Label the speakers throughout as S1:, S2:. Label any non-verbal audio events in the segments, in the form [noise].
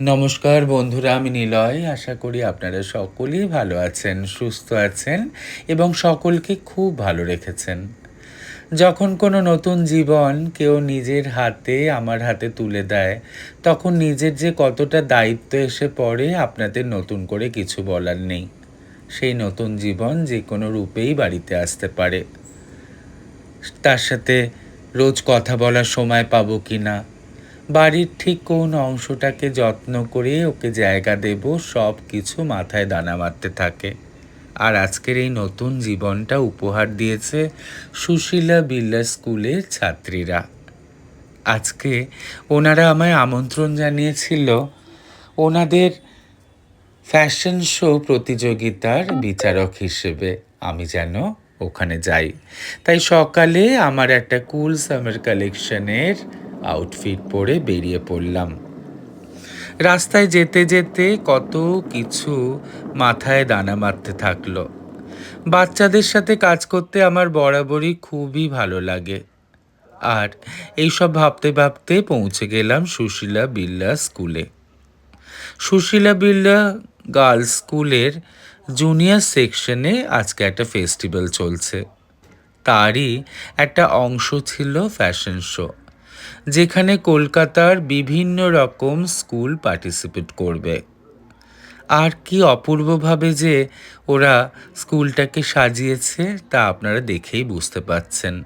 S1: নমস্কার বন্ধুরা, আমি নিলয়। আশা করি আপনারা সকলেই ভালো আছেন, সুস্থ আছেন এবং সকলকে খুব ভালো রেখেছেন। যখন কোনো নতুন জীবন কেউ নিজের হাতে, আমার হাতে তুলে দেয়, তখন নিজের যে কতটা দায়িত্ব এসে পড়ে, আপনাদের নতুন করে কিছু বলার নেই। সেই নতুন জীবন যে কোনো রূপেই বাড়িতে আসতে পারে। তার সাথে রোজ কথা বলার সময় পাবো কি না বাড়ির ঠিক কোন অংশটাকে যত্ন করে ওকে জায়গা দেব, সব কিছু মাথায় দানা মারতে থাকে। আর আজকের এই নতুন জীবনটা উপহার দিয়েছে সুশীলা বিল্লা স্কুলের ছাত্রীরা। আজকে ওনারা আমায় আমন্ত্রণ জানিয়েছিল ওনাদের ফ্যাশন শো প্রতিযোগিতার বিচারক হিসেবে। আমি যেন ওখানে যাই। তাই সকালে আমার একটা কুল সামার কালেকশনের আউটফিট পরে বেরিয়ে পড়লাম। রাস্তায় যেতে যেতে কত কিছু মাথায় দানা মারতে থাকল। বাচ্চাদের সাথে কাজ করতে আমার বরাবরই খুবই ভালো লাগে। আর এইসব ভাবতে ভাবতে পৌঁছে গেলাম সুশীলা বিল্লা স্কুলে। সুশীলা বিল্লা গার্লস স্কুলের জুনিয়র সেকশনে আজকে একটা ফেস্টিভ্যাল চলছে। তারই একটা অংশ ছিল ফ্যাশন শো। যেখানে কলকাতার বিভিন্ন রকম স্কুল পার্টিসিপেট করবে। আর কি অপূর্বভাবে যে ওরা স্কুলটাকে সাজিয়েছে তা আপনারা দেখেই বুঝতে পাচ্ছেন।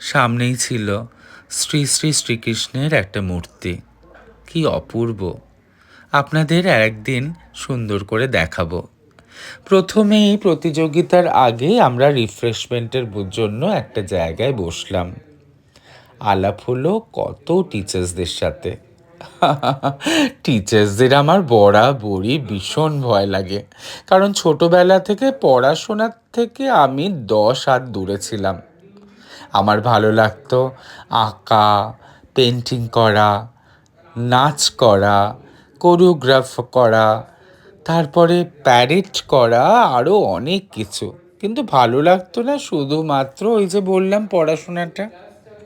S1: সামনেই ছিল শ্রী শ্রী শ্রীকৃষ্ণের একটা মূর্তি। কি অপূর্ব! আপনাদের একদিন সুন্দর করে দেখাবো। প্রথমেই প্রতিযোগিতার আগে আমরা রিফ্রেশমেন্টের জন্য একটা জায়গায় বসলাম। আলাপ হলো কত টিচার্সদের সাথে। টিচার্সদের আমার বরাবরই ভীষণ ভয় লাগে। কারণ ছোটবেলা থেকে পড়াশোনার থেকে আমি দশ হাত দূরে ছিলাম। আমার ভালো লাগতো আঁকা পেন্টিং করা, নাচ করা কোরিওগ্রাফ করা, তারপরে প্যারেড করা আরও অনেক কিছু। কিন্তু ভালো লাগতো না শুধুমাত্র ওই যে বললাম পড়াশোনাটা।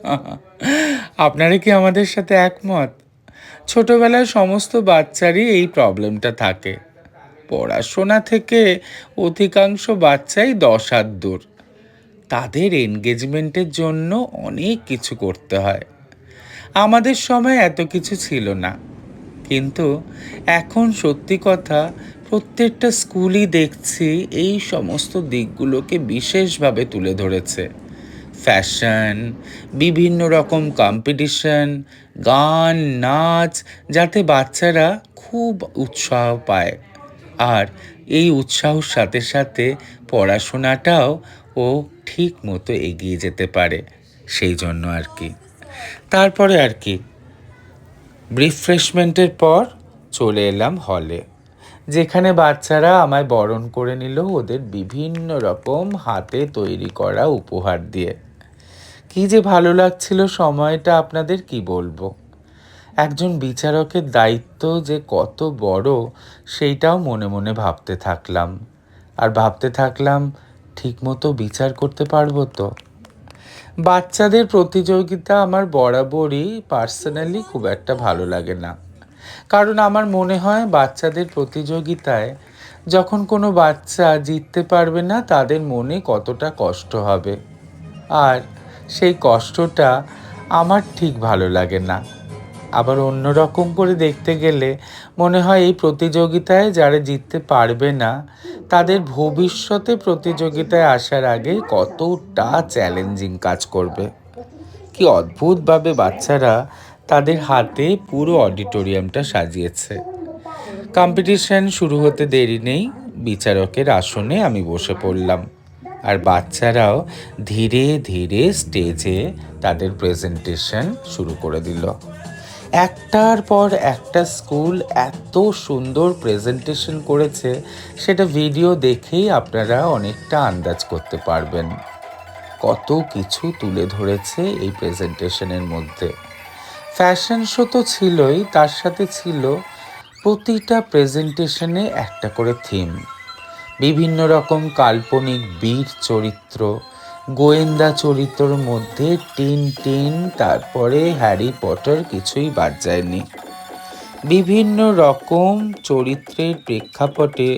S1: [laughs] আপনারা কি আমাদের সাথে একমত? ছোটবেলায় সমস্ত বাচ্চারই এই প্রবলেমটা থাকে। পড়াশোনা থেকে অধিকাংশ বাচ্চাই দশ হাত দূর। তাদের এনগেজমেন্টের জন্য অনেক কিছু করতে হয়। আমাদের সময় এত কিছু ছিল না। কিন্তু এখন সত্যি কথা, প্রত্যেকটা স্কুলই দেখছি এই সমস্ত দিকগুলোকে বিশেষভাবে তুলে ধরেছে। ফ্যাশন, বিভিন্ন রকম কম্পিটিশন গান, নাচ, যাতে বাচ্চারা খুব উৎসাহ পায়। আর এই উৎসাহর সাথে সাথে পড়াশোনাটাও ও ঠিক মতো এগিয়ে যেতে পারে, সেই জন্য আর কি। তারপরে আর কি রিফ্রেশমেন্টের পর চলে এলাম হলে যেখানে বাচ্চারা আমায় বরণ করে নিল ওদের বিভিন্ন রকম হাতে তৈরি করা উপহার দিয়ে। কি যে ভালো লাগছিল সময়টা আপনাদের কি বলব? একজন বিচারকের দায়িত্ব যে কত বড়, সেইটাও মনে মনে ভাবতে থাকলাম। আর ভাবতে থাকলাম, ঠিকমতো বিচার করতে পারব তো? বাচ্চাদের প্রতিযোগিতা আমার বরাবরই পার্সোনালি খুব একটা ভালো লাগে না। কারণ আমার মনে হয় বাচ্চাদের প্রতিযোগিতায় যখন কোনো বাচ্চা জিততে পারবে না, তাদের মনে কতটা কষ্ট হবে। আর সেই কষ্টটা আমার ঠিক ভালো লাগে না। আবার অন্য রকম করে দেখতে গেলে মনে হয় এই প্রতিযোগিতায় যারা জিততে পারবে না, তাদের ভবিষ্যতে প্রতিযোগিতায় আসার আগে কতটা চ্যালেঞ্জিং কাজ করবে। কি অদ্ভুতভাবে বাচ্চারা তাদের হাতে পুরো অডিটোরিয়ামটা সাজিয়েছে। কম্পিটিশন শুরু হতে দেরি নেই, বিচারকের আসনে আমি বসে পড়লাম। আর বাচ্চারাও ধীরে ধীরে স্টেজে তাদের প্রেজেন্টেশন শুরু করে দিল। একটার পর একটা স্কুল এত সুন্দর প্রেজেন্টেশন করেছে, সেটা ভিডিও দেখেই আপনারা অনেকটা আন্দাজ করতে পারবেন। কত কিছু তুলে ধরেছে এই প্রেজেন্টেশনের মধ্যে। ফ্যাশন শো তো ছিলই, তার সাথে ছিল প্রতিটা প্রেজেন্টেশনে একটা করে থিম। বিভিন্ন রকম কাল্পনিক বীর চরিত্র, গোয়েন্দা চরিত্রর মধ্যে টিন টিন, তারপরে হ্যারি পটার কিছুই বাদ যায়নি। বিভিন্ন রকম চরিত্রের প্রেক্ষাপটে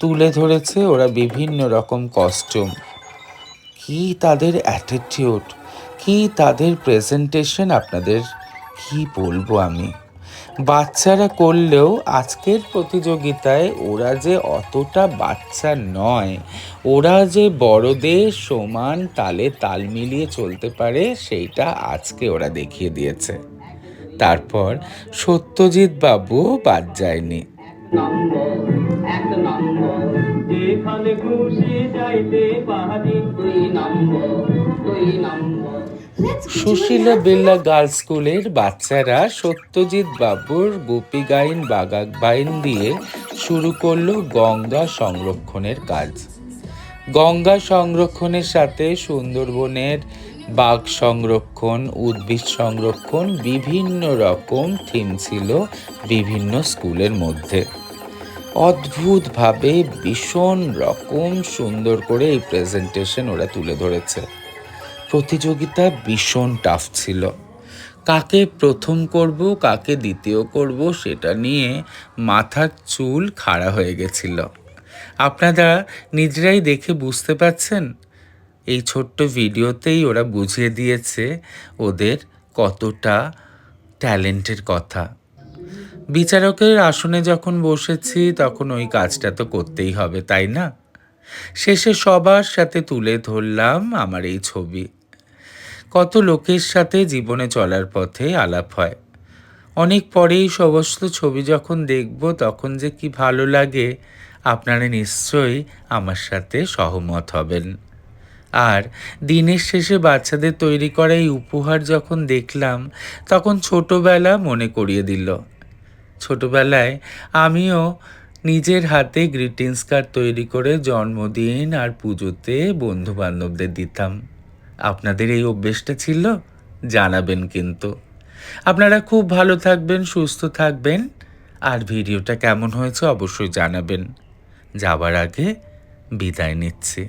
S1: তুলে ধরেছে ওরা বিভিন্ন রকম কস্টিউম কি তাদের অ্যাটিটিউড কি তাদের প্রেজেন্টেশন আপনাদের? কি বলব আমি? বাচ্চারা করলেও আজকের প্রতিযোগিতায় ওরা যে অতটা বাচ্চা নয়, ওরা যে বড়দের সমান তালে তাল মিলিয়ে চলতে পারে, সেইটা আজকে ওরা দেখিয়ে দিয়েছে। তারপর সত্যজিৎ বাবু বাদ যায়নি।
S2: যেখানে খুশি যাইতে পারি
S1: সুশীলা বিল্লা গার্লস স্কুলের বাচ্চারা সত্যজিৎ বাবুর গোপী গাইন বাগাক বাইন দিয়ে শুরু করল গঙ্গা সংরক্ষণের কাজ। গঙ্গা সংরক্ষণের সাথে সুন্দরবনের বাঘ সংরক্ষণ উদ্ভিদ সংরক্ষণ বিভিন্ন রকম থিম ছিল বিভিন্ন স্কুলের মধ্যে। অদ্ভুতভাবে ভীষণ রকম সুন্দর করে এই প্রেজেন্টেশন ওরা তুলে ধরেছে। প্রতিযোগিতা ভীষণ টাফ ছিল। কাকে প্রথম করব, কাকে দ্বিতীয় করব, সেটা নিয়ে মাথার চুল খাড়া হয়ে গেছিল। আপনারা নিজেরাই দেখে বুঝতে পারছেন, এই ছোট্ট ভিডিওতেই ওরা বুঝিয়ে দিয়েছে ওদের কতটা ট্যালেন্টের কথা। বিচারকের আসনে যখন বসেছি, তখন ওই কাজটা তো করতেই হবে, তাই না? শেষে সবার সাথে তুলে ধরলাম আমার এই ছবি। কত লোকের সাথে জীবনে চলার পথে আলাপ হয়। অনেক পরেই সমস্ত ছবি যখন দেখব, তখন যে কি ভালো লাগে, আপনারা নিশ্চয়ই আমার সাথে সহমত হবেন। আর দিনের শেষে বাচ্চাদের তৈরি করা এই উপহার যখন দেখলাম, তখন ছোটবেলা মনে করিয়ে দিল। ছোটবেলায় আমিও নিজের হাতে গ্রিটিংস কার্ড তৈরি করে জন্মদিন আর পুজোতে বন্ধু বান্ধবদের দিতাম। আপনাদের এই অভ্যেসটা ছিল, জানাবেন কিন্তু। আপনারা খুব ভালো থাকবেন, সুস্থ থাকবেন, আর ভিডিওটা কেমন হয়েছে অবশ্যই জানাবেন। যাবার আগে বিদায় নিচ্ছি।